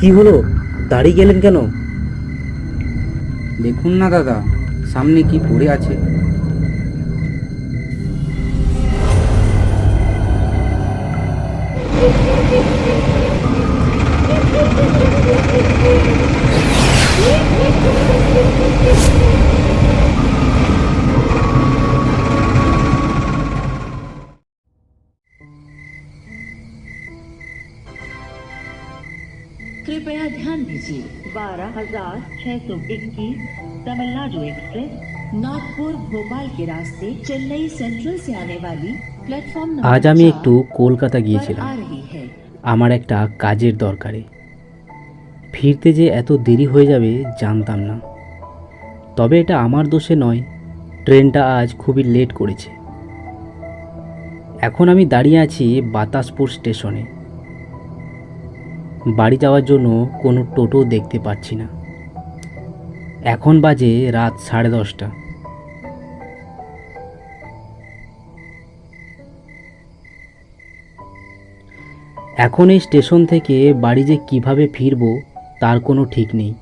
কি হলো? দাঁড়িয়ে গেলেন কেন? দেখুন না দাদা সামনে কি পড়ে আছে। कृपया ध्यान दीजिए बारह हजार छह सौ इक्कीस तमिलनाडु एक्सप्रेस नागपुर भोपाल के रास्ते चेन्नई सेंट्रल से आने वाली प्लेटफॉर्म नंबर আজ আমি चार একটু কলকাতা पर গিয়েছিলাম आ रही है আমার একটা কাজের দরকারে ফিরতে যে এত দেরি হয়ে যাবে জানতাম না তবে এটা আমার দোষে নয় ট্রেনটা আজ খুবই লেট করেছে এখন আমি দাঁড়িয়ে আছি বাতাসপুর স্টেশনে বাড়ি যাওয়ার জন্য কোনো টোটো দেখতে পাচ্ছি না। এখন বাজে রাত সাড়ে দশটা। এখন এই স্টেশন থেকে বাড়ি যে কীভাবে ফিরব তার কোনো ঠিক নেই।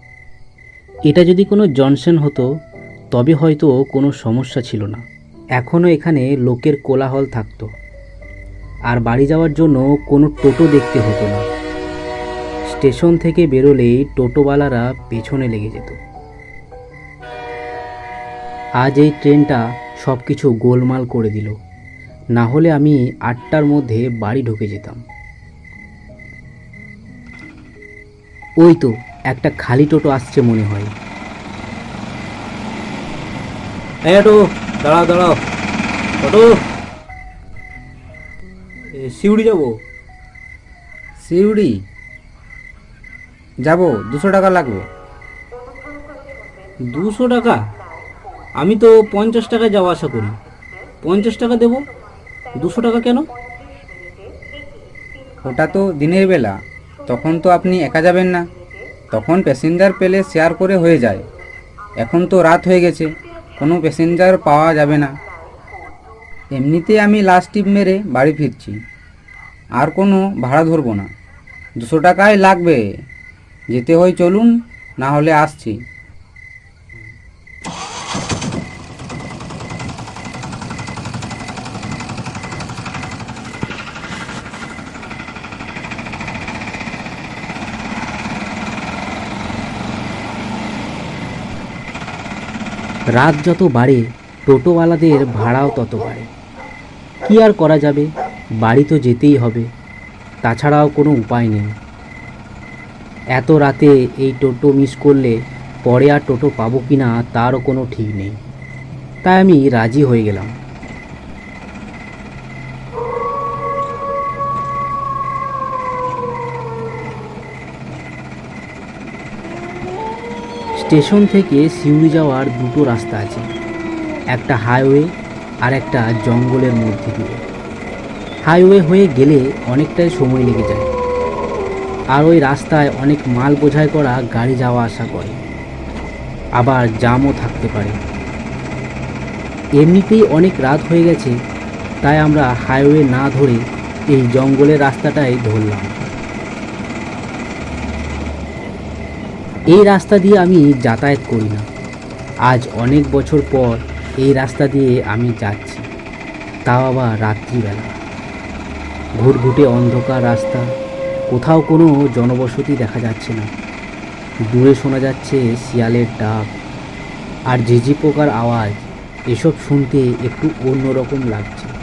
এটা যদি কোনো জনসন হতো, তবে হয়তো কোনো সমস্যা ছিল না। এখনও এখানে লোকের কোলাহল থাকতো। আর বাড়ি যাওয়ার জন্য কোনো টোটো দেখতে হতো না। স্টেশন থেকে বেরোলেই টোটোওয়ালারা পেছনে লেগে যেত। আজ এই ট্রেনটা সব কিছু গোলমাল করে দিল। না হলে আমি আটটার মধ্যে বাড়ি ঢুকে যেতাম। ওই তো একটা খালি টোটো আসছে মনে হয়। অটো, দাঁড়াও দাঁড়াও। অটো। শিউড়ি যাব? শিউড়ি? যাব, দুশো টাকা লাগবে। দুশো টাকা? আমি তো পঞ্চাশ টাকা যাওয়া আশা করি। পঞ্চাশ টাকা দেবো? দুশো টাকা কেন? ওটা তো দিনের বেলা। তখন তো আপনি একা যাবেন না। তখন প্যাসেঞ্জার পেলে শেয়ার করে হয়ে যায়। এখন তো রাত হয়ে গেছে। কোনো প্যাসেঞ্জার পাওয়া যাবে না। এমনিতে আমি লাস্ট টিপ মেরে বাড়ি ফিরছি। আর কোনো ভাড়া ধরবো না। দুশো টাকায় লাগবে। যেতে হয় চলুন, না হলে আসছি। রাত যত বাড়ে, টোটোওয়ালাদের ভাড়াও তত বাড়ে। কি আর করা যাবে? বাড়ি তো যেতেই হবে। তাছাড়াও কোনো উপায় নেই। এত রাতে এই টোটো মিস করলে পরে আর টোটো পাবো কি না তারও কোনো ঠিক নেই। তাই আমি রাজি হয়ে গেলাম। স্টেশন থেকে সিউড়ি যাওয়ার দুটো রাস্তা আছে, একটা হাইওয়ে আর একটা জঙ্গলের মধ্যে দিয়ে। হাইওয়ে হয়ে গেলে অনেকটাই সময় লেগে যায়। আর ওই রাস্তায় অনেক মাল বোঝাই করা গাড়ি যাওয়া আসা করে। আবার জামও থাকতে পারে। এমনিতেই অনেক রাত হয়ে গেছে, তাই আমরা হাইওয়ে না ধরে এই জঙ্গলের রাস্তাটাই ধরলাম। এই রাস্তা দিয়ে আমি যাতায়াত করি না। আজ অনেক বছর পর এই রাস্তা দিয়ে আমি যাচ্ছি। তাও আবার রাত্রিবেলা। ঘুটঘুটে অন্ধকার রাস্তা। কোথাও কোনো জনবসতি দেখা যাচ্ছে না। দূরে শোনা যাচ্ছে শিয়ালের ডাক। আর ঝিঝি পোকার আওয়াজ, এসব শুনতে একটু অন্যরকম লাগছে।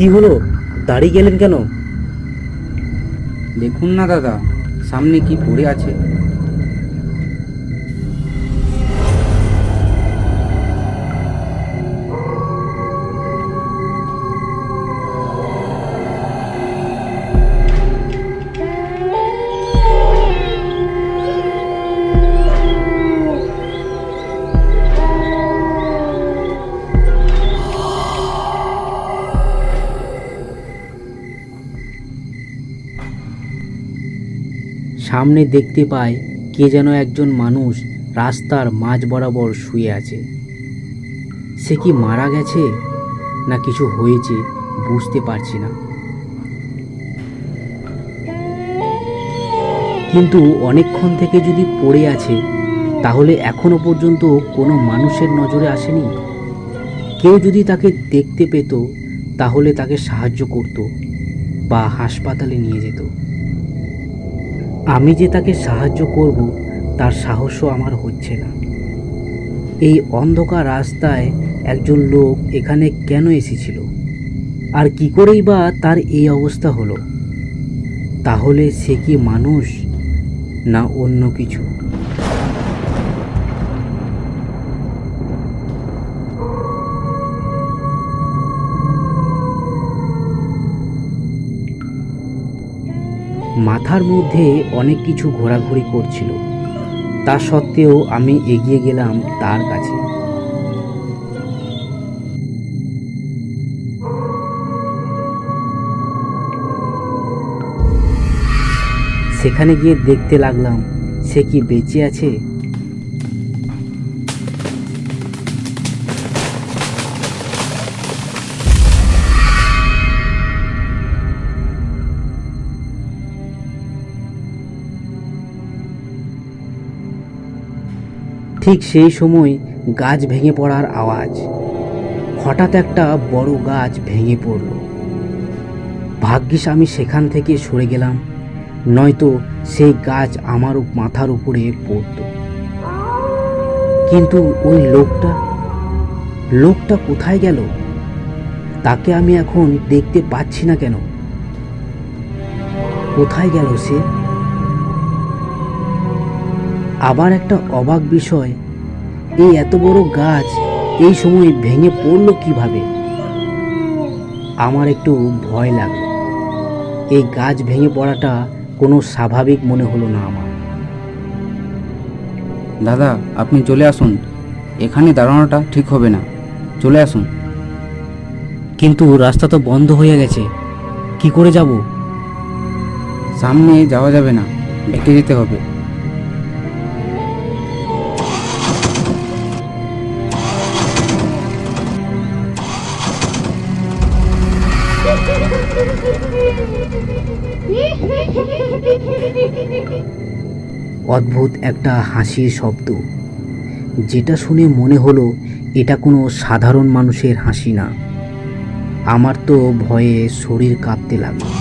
কি হলো? দাঁড়িয়ে গেলেন কেন? দেখুন না দাদা সামনে কি পড়ে আছে। সামনে দেখতে পাই কে যেন একজন মানুষ রাস্তার মাঝ বরাবর শুয়ে আছে। সে কি মারা গেছে? না কিছু হয়েছে বুঝতে পারছি না। কিন্তু অনেকক্ষণ থেকে যদি পড়ে আছে, তাহলে এখনও পর্যন্ত কোনো মানুষের নজরে আসেনি? কেউ যদি তাকে দেখতে পেত, তাহলে তাকে সাহায্য করত বা হাসপাতালে নিয়ে যেত। আমি যে তাকে সাহায্য করব, তার সাহসও আমার হচ্ছে না। এই অন্ধকার রাস্তায় একজন লোক এখানে কেন এসেছিল? আর কি করেই বা তার এই অবস্থা হলো? তাহলে সে কি মানুষ, না অন্য কিছু? মাথার মধ্যে অনেক কিছু ঘোরাঘুরি করছিল। তা সত্ত্বেও আমি এগিয়ে গেলাম তার কাছে। সেখানে গিয়ে দেখতে লাগলাম, সে কি বেঁচে আছে? ঠিক সেই সময় গাছ ভেঙে পড়ার আওয়াজ। হঠাৎ একটা বড় গাছ ভেঙে পড়ল। ভাগ্যিস আমি সেখান থেকে সরে গেলাম, নয়তো সেই গাছ আমার মাথার উপরে পড়ত। কিন্তু ওই লোকটা লোকটা কোথায় গেল? তাকে আমি এখন দেখতে পাচ্ছি না কেন? কোথায় গেল সে? আবার একটা অবাক বিষয় এই এত বড় গাছ এই সময় ভেঙে পড়ল কীভাবে? আমার একটু ভয় লাগল। এই গাছ ভেঙে পড়াটা কোনো স্বাভাবিক মনে হলো না আমার। দাদা আপনি চলে আসুন। এখানে দাঁড়ানোটা ঠিক হবে না। চলে আসুন। কিন্তু রাস্তা তো বন্ধ হয়ে গেছে। কি করে যাব? সামনে যাওয়া যাবে না। বেঁকে যেতে হবে। অদ্ভুত একটা হাসির শব্দ। যেটা শুনে মনে হলো এটা কোনো সাধারণ মানুষের হাসি না। আমার তো ভয়ে শরীর কাঁপতে লাগল।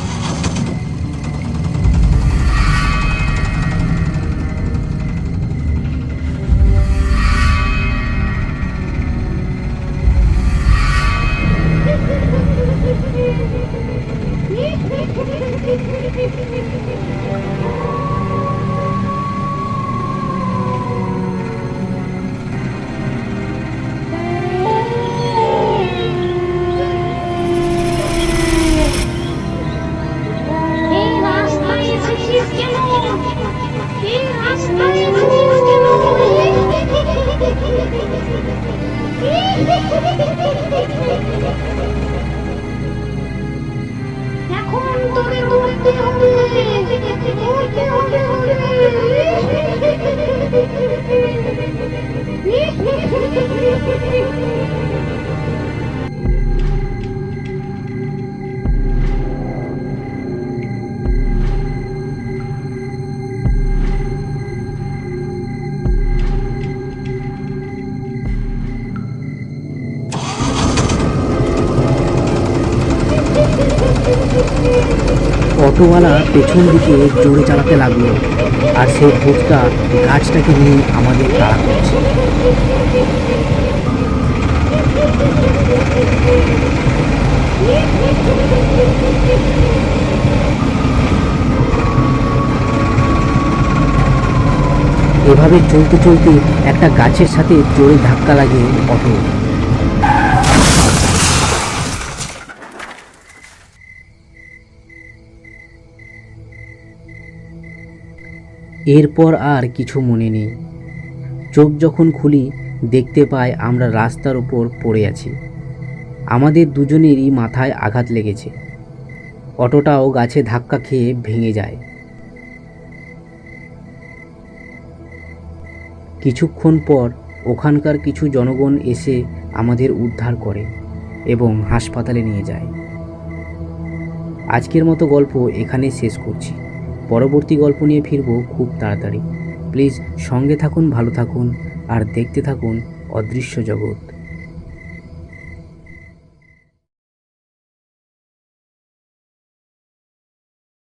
অটোওয়ালা পেছন দিকে জোরে চালাতে লাগল, আর সেই ভোটটা গাছটাকে নিয়ে আমাদের তাড়া করছে। এভাবে চলতে চলতে একটা গাছের সাথে জোরে ধাক্কা লাগে অটো এরপর আর কিছু মনে নেই। চোখ যখন খুলি, দেখতে পাই আমরা রাস্তার ওপর পড়ে আছি। আমাদের দুজনেরই মাথায় আঘাত লেগেছে। অটোটাও গাছে ধাক্কা খেয়ে ভেঙে যায়। কিছুক্ষণ পর ওখানকার কিছু জনগণ এসে আমাদের উদ্ধার করে এবং হাসপাতালে নিয়ে যায়। আজকের মতো গল্প এখানে শেষ করছি। পরবর্তী গল্প নিয়ে ফিরবো খুব তাড়াতাড়ি। প্লিজ সঙ্গে থাকুন, ভালো থাকুন, আর দেখতে থাকুন অদৃশ্য জগৎ।